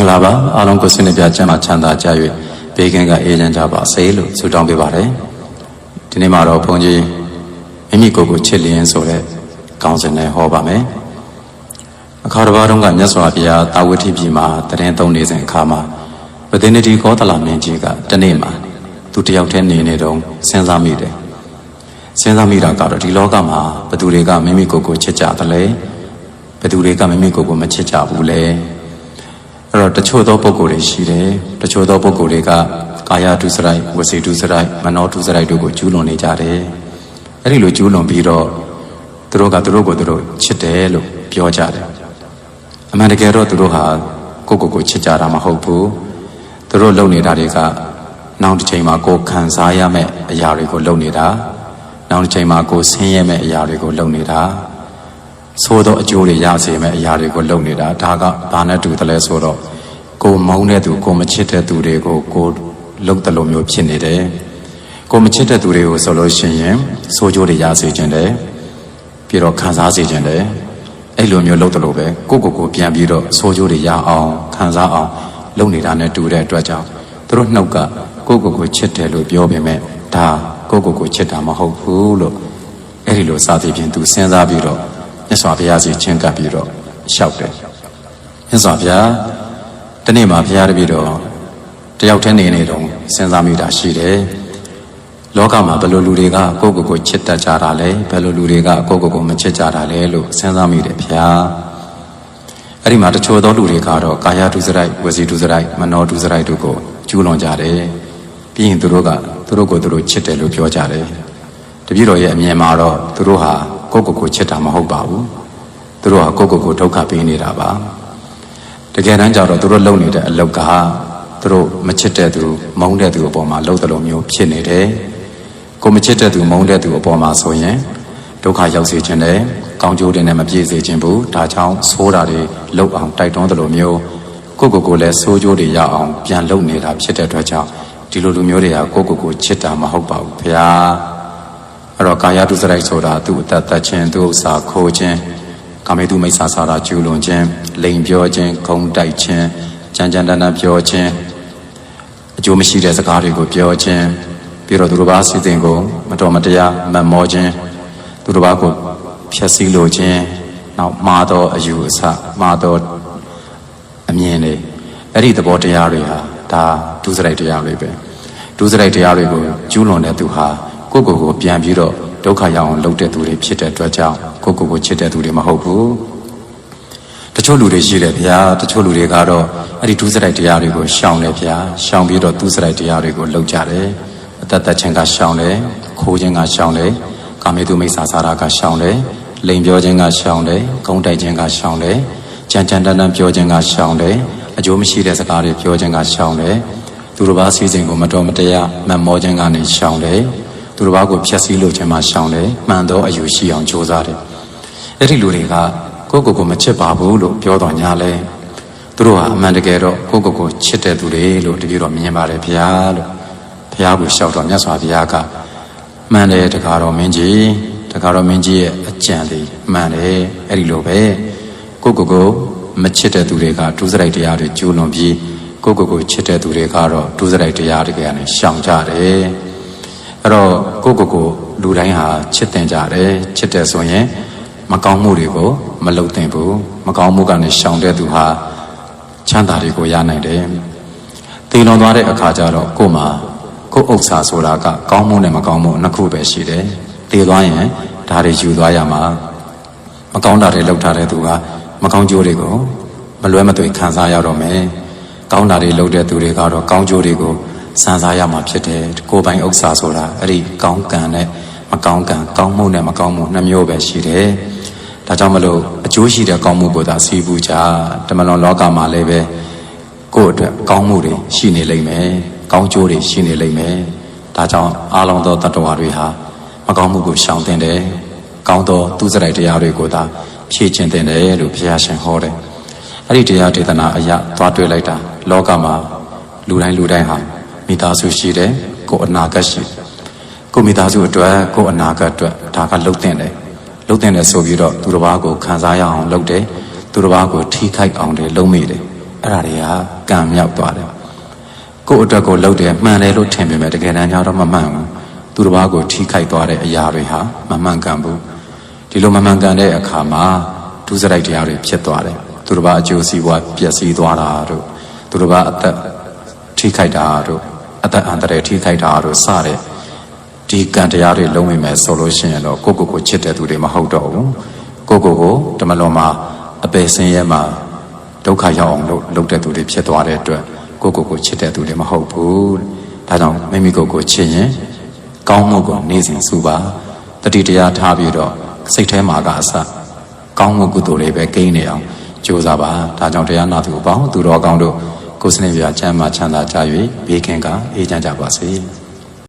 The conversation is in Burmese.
င်္ဂလာပါအားလုံးကိုစိတ်နှပြချမ်းသာချမ်းသာကြ၍ဘေးကင်းကအေးချမ်းကြပါစေလို့ဆုတောင်းပေးပါတယ်ဒီနေ့မှာတော့ဘုန်းကြီးမိမိကိုယ်ကိုချစ်လျင်ဆိုတဲ့ကောင်းစဉ်နဲ့ဟောပါမယ်အခါတစ်ပါးတုန်းကမြတ်စွာဘုရားတာဝတိပြည်မှာတရင်သုံးနေစဉ်အခါမှာဝတိနတိကောသလမင်းကြီးကတနေ့မှာသူတယောက်တည်းနေနေတော့စဉ်းစားမိတယ်စဉ်းစားမိတာကတော့ဒီလောကမှာဘသူတွေကမိမိကိုယ်ကိုချစ်ကြတယ်လဲဘသူတွေကမိမိကိုယ်ကိုမချစ်ကြဘူးလဲ အဲ့တော့တချို့သောပုဂ္ဂိုလ်တွေရှိတယ်တချို့သောပုဂ္ဂိုလ်တွေကကာယဒုစရိုက်ဝစီဒုစရိုက်မနောဒုစရိုက်တို့ကိုကျူးလွန်နေကြတယ်အဲ့ဒီလိုကျူးလွန်ပြီးတော့သူတို့ကသူတို့ကိုသူတို့ချစ်တယ်လို့ပြောကြတယ်အမှန်တကယ်တော့သူတို့ဟာကိုယ့်ကိုယ်ကိုချစ်ကြတာမဟုတ်ဘူးသူတို့လုပ်နေတာတွေကနောက်တစ်ချိန်မှာကိုယ်ခံစားရမယ့်အရာတွေကိုလုပ်နေတာနောက်တစ်ချိန်မှာကိုယ်ဆင်းရဲမယ့်အရာတွေကိုလုပ်နေတာ သို့သောအကျိုးတွေရစေမယ့်အရာတွေကိုလုပ်နေတာဒါကဘာနဲ့တူတယ်လဲဆိုတော့ကိုယ်မုန်းတဲ့သူကိုယ်မချစ်တဲ့သူတွေကိုကိုယ်လုပ်တယ်လို့မျိုးဖြစ်နေတယ်ကိုယ်မချစ်တဲ့သူတွေကိုဆိုလို့ရှိရင်ဆိုးကျိုးတွေရစေခြင်းတယ်ပြီးတော့ခံစားစေခြင်းတယ်အဲ့လိုမျိုးလုပ်တယ်လို့ပဲကိုယ့်ကိုယ်ကိုပြန်ပြီးတော့ဆိုးကျိုးတွေရအောင်ခံစားအောင်လုပ်နေတာနဲ့တူတဲ့အတွက်ကြောင့်သူတို့နှုတ်ကကိုယ့်ကိုယ်ကိုချစ်တယ်လို့ပြောပေမဲ့ဒါကိုယ့်ကိုယ်ကိုချစ်တာမဟုတ်ဘူးလို့အဲ့ဒီလိုစသည်ဖြင့်သူစဉ်းစားပြီးတော့ မြတ်စွာဘုရားစီချင်းကပ်ပြီးတော့လျှောက်တယ်မြတ်စွာဘုရားတနေ့မှာဘုရားတပည့်တော်တယောက်တည်းနေနေတော့စဉ်းစားမိတာရှိတယ်လောကမှာဘယ်လိုလူတွေကကိုယ့်ကိုယ်ကိုချစ်တတ်ကြတာလဲဘယ်လိုလူတွေကကိုယ့်ကိုယ်ကိုမချစ်ကြတာလဲလို့စဉ်းစားမိတယ်ဘုရားအဲ့ဒီမှာတချို့သောလူတွေကတော့ကာယဒုစရိုက်ဝစီဒုစရိုက်မနောဒုစရိုက်တို့ကိုကျူးလွန်ကြတယ်ပြီးရင်သူတို့ကသူတို့ကိုသူတို့ချစ်တယ်လို့ပြောကြတယ်တပည့်တော်ရဲ့အမြင်မှာတော့သူတို့ဟာ ကိုယ့်ကိုယ်ကိုချစ်တာမဟုတ်ပါဘူးသူတို့ဟာကိုယ့်ကိုယ်ကိုဒုက္ခပေးနေတာပါတကယ်တမ်းကျတော့သူတို့လုပ်နေတဲ့အလုပ်ကသူတို့မချစ်တဲ့သူမုန်းတဲ့သူအပေါ်မှာလှုပ်တယ်လို့မျိုးဖြစ်နေတယ်ကိုမချစ်တဲ့သူမုန်းတဲ့သူအပေါ်မှာဆိုရင်ဒုက္ခရောက်စေခြင်းနဲ့ကောင်းကျိုးတွေနဲ့မပြည့်စေခြင်းဘူးဒါကြောင့်ဆိုးတာတွေလှုပ်အောင်တိုက်တွန်းတယ်လို့မျိုးကိုယ့်ကိုယ်ကိုလည်းဆိုးကျိုးတွေရအောင်ပြန်လုပ်နေတာဖြစ်တဲ့အတွက်ကြောင့်ဒီလိုလူမျိုးတွေကကိုယ့်ကိုယ်ကိုချစ်တာမဟုတ်ပါဘူးခင်ဗျာ အဲ့တော့ကာယတုစရိုက်ဆိုတာသူ့အသက်သက်ခြင်းသူ့ဥစ္စာခိုးခြင်းကာမေတုမိစ္ဆာစာရာကျူးလွန်ခြင်းလိန်ပြောခြင်းဂုံတိုက်ခြင်းကြမ်းကြမ်းတမ်းတမ်းပြောခြင်းအကျိုးမရှိတဲ့စကားတွေကိုပြောခြင်းပြီးတော့သူတို့ဘာစီစဉ်ကိုမတော်မတရားမမောခြင်းသူတို့ဘာကိုဖျက်ဆီးလိုခြင်းနောက်မှားသောအယူအဆမှားသောအမြင်တွေအဲ့ဒီသဘောတရားတွေဟာဒါဒုစရိုက်တရားတွေပဲဒုစရိုက်တရားတွေကိုကျူးလွန်တဲ့သူဟာ ကိုယ့်ကိုယ်ကိုပြန်ပြီးတော့ဒုက္ခရောက်အောင်လုပ်တဲ့သူတွေဖြစ်တဲ့အတွက်ကြောင့်ကိုယ့်ကိုယ်ကိုချစ်တဲ့သူတွေမဟုတ်ဘူးတချို့လူတွေရှိတယ်ဗျာတချို့လူတွေကတော့အဲ့ဒီဒုစရိုက်တရားတွေကိုရှောင်တယ်ဗျာရှောင်ပြီးတော့ဒုစရိုက်တရားတွေကိုလုပ်ကြတယ်အသက်သက်ချင်းကရှောင်တယ်ခိုးခြင်းကရှောင်တယ်ကာမေတုမိစ္ဆာစာရာကရှောင်တယ်လိန်ပြောခြင်းကရှောင်တယ်ဂုံတိုက်ခြင်းကရှောင်တယ်ကြံကြံတန်းတန်းပြောခြင်းကရှောင်တယ်အကျိုးမရှိတဲ့စကားတွေပြောခြင်းကရှောင်တယ်သူတို့ဘာစီစဉ်ကိုမတော်မတရားမမောခြင်းကနေရှောင်တယ် သူတို့ဘာကိုဖျက်ဆီးလို့ခြင်းမှရှောင်တယ်မှန်သောအယူရှိအောင်ကြိုးစားတယ်အဲ့ဒီလူတွေကကိုယ့်ကိုယ်ကိုမချစ်ပါဘူးလို့ပြောတော်ညာလဲသူတို့ဟာအမှန်တကယ်တော့ကိုယ့်ကိုယ်ကိုချစ်တဲ့သူတွေလို့တကယ်တော့မြင်ပါတယ်ဗျာလို့ဘုရားကိုလျှောက်တော်မြတ်စွာဘုရားကမှန်တယ်တကားတော်မင်းကြီးတကားတော်မင်းကြီးရဲ့အကြံလေးမှန်တယ်အဲ့ဒီလိုပဲကိုယ့်ကိုယ်ကိုမချစ်တဲ့သူတွေကဒုစရိုက်တရားတွေကျူးလွန်ပြီးကိုယ့်ကိုယ်ကိုချစ်တဲ့သူတွေကတော့ဒုစရိုက်တရားတွေကနေရှောင်ကြတယ် အဲ့တော့ကိုယ့်ကိုယ်ကိုလူတိုင်းဟာချစ်တင်ကြတယ်ချစ်တယ်ဆိုရင်မကောင်းမှုတွေကိုမလုပ်သင့်ဘူးမကောင်းမှုကနေရှောင်တဲ့သူဟာချမ်းသာတွေကိုရနိုင်တယ်တည်လွန်သွားတဲ့အခါကျတော့ကိုယ်မှာကိုယ်ဥစ္စာဆိုတာကကောင်းမှုနဲ့မကောင်းမှုနှစ်ခုပဲရှိတယ်တည်သွားရင်ဒါတွေယူသွားရမှာမကောင်းတာတွေလုပ်ထားတဲ့သူကမကောင်းကျိုးတွေကိုမလွဲမသွေခံစားရတော့မယ်ကောင်းတာတွေလုပ်တဲ့သူတွေကတော့ကောင်းကျိုးတွေကို စံစားရမှာဖြစ်တယ်ကိုယ်ပိုင်ဥစ္စာဆိုတာအဲ့ဒီကောင်းကံနဲ့မကောင်းကံကောင်းမှုနဲ့မကောင်းမှုနှစ်မျိုးပဲရှိတယ်ဒါကြောင့်မလို့အကျိုးရှိတဲ့ကောင်းမှုကိုသာစီးပူးကြတမလွန်လောကမှာလည်းပဲကိုယ့်အတွက်ကောင်းမှုတွေရှိနေလိမ့်မယ်ကောင်းကျိုးတွေရှိနေလိမ့်မယ်ဒါကြောင့်အားလုံးသောတတ္တဝါတွေဟာမကောင်းမှုကိုရှောင်တင်တယ်ကောင်းသောသူစရိုက်တရားတွေကိုသာဖြည့်ခြင်းတင်တယ်လို့ဘုရားရှင်ဟောတယ်အဲ့ဒီတရားဒေသနာအရာသွားတွေ့လိုက်တာလောကမှာလူတိုင်းလူတိုင်းဟာ မိသားစုရှိတယ်ကိုယ်အနာဂတ်ရှိတယ်ကိုမိသားစုအတွက်ကိုအနာဂတ်အတွက်ဒါကလှုပ်တင်တယ်လှုပ်တင်တယ်ဆိုပြီးတော့သူတစ်ပါးကိုခံစားရအောင်လှုပ်တယ်သူတစ်ပါးကိုထိခိုက်အောင်တယ်လုံးမိတယ်အဲ့ဒါတွေကကံမြောက်သွားတယ်ကိုယ့်အတွက်ကိုလှုပ်တယ်မှန်တယ်လို့ထင်ပေမဲ့တကယ်တမ်းကျတော့မမှန်ဘူးသူတစ်ပါးကိုထိခိုက်သွားတဲ့အရာတွေဟာမမှန်ကန်ဘူးဒီလိုမမှန်ကန်တဲ့အခါမှာဒုစရိုက်တရားတွေဖြစ်သွားတယ်သူတစ်ပါးအကျိုးစီးပွားပျက်စီးသွားတာတို့သူတစ်ပါးအသက်ထိခိုက်တာတို့အ သက်အန္တရာယ်ထိခိုက်တာတို့စတဲ့ဒီကံတရားတွေလုံးဝမယ်ဆိုလို့ရှိရင်တော့ကိုယ့်ကိုယ်ကိုချစ်တဲ့သူတွေမဟုတ်တော့ဘူးကိုယ့်ကိုယ်ကိုတမလွန်မှာအပယ်ဆင်းရဲမှာဒုက္ခရောက်အောင်လုပ်လုပ်တဲ့သူတွေဖြစ်သွားတဲ့အတွက်ကိုယ့်ကိုယ်ကိုချစ်တဲ့သူတွေမဟုတ်ဘူးတဲ့ဒါကြောင့်မိမိကိုယ်ကိုချစ်ရင်ကောင်းမှုကိုနေစဉ်စုပါတတိတရားထားပြီးတော့စိတ်ထဲမှာကအစကောင်းမှုကုသိုလ်တွေပဲကိန်းနေအောင်ကြိုးစားပါဒါကြောင့်တရားနာသူအပေါင်းသူတော်ကောင်းတို့ ကိုယ်စနစ်ပြချမ်းသာချမ်းသာကြ၍ဘေးကင်းကအေးချမ်းကြပါစေ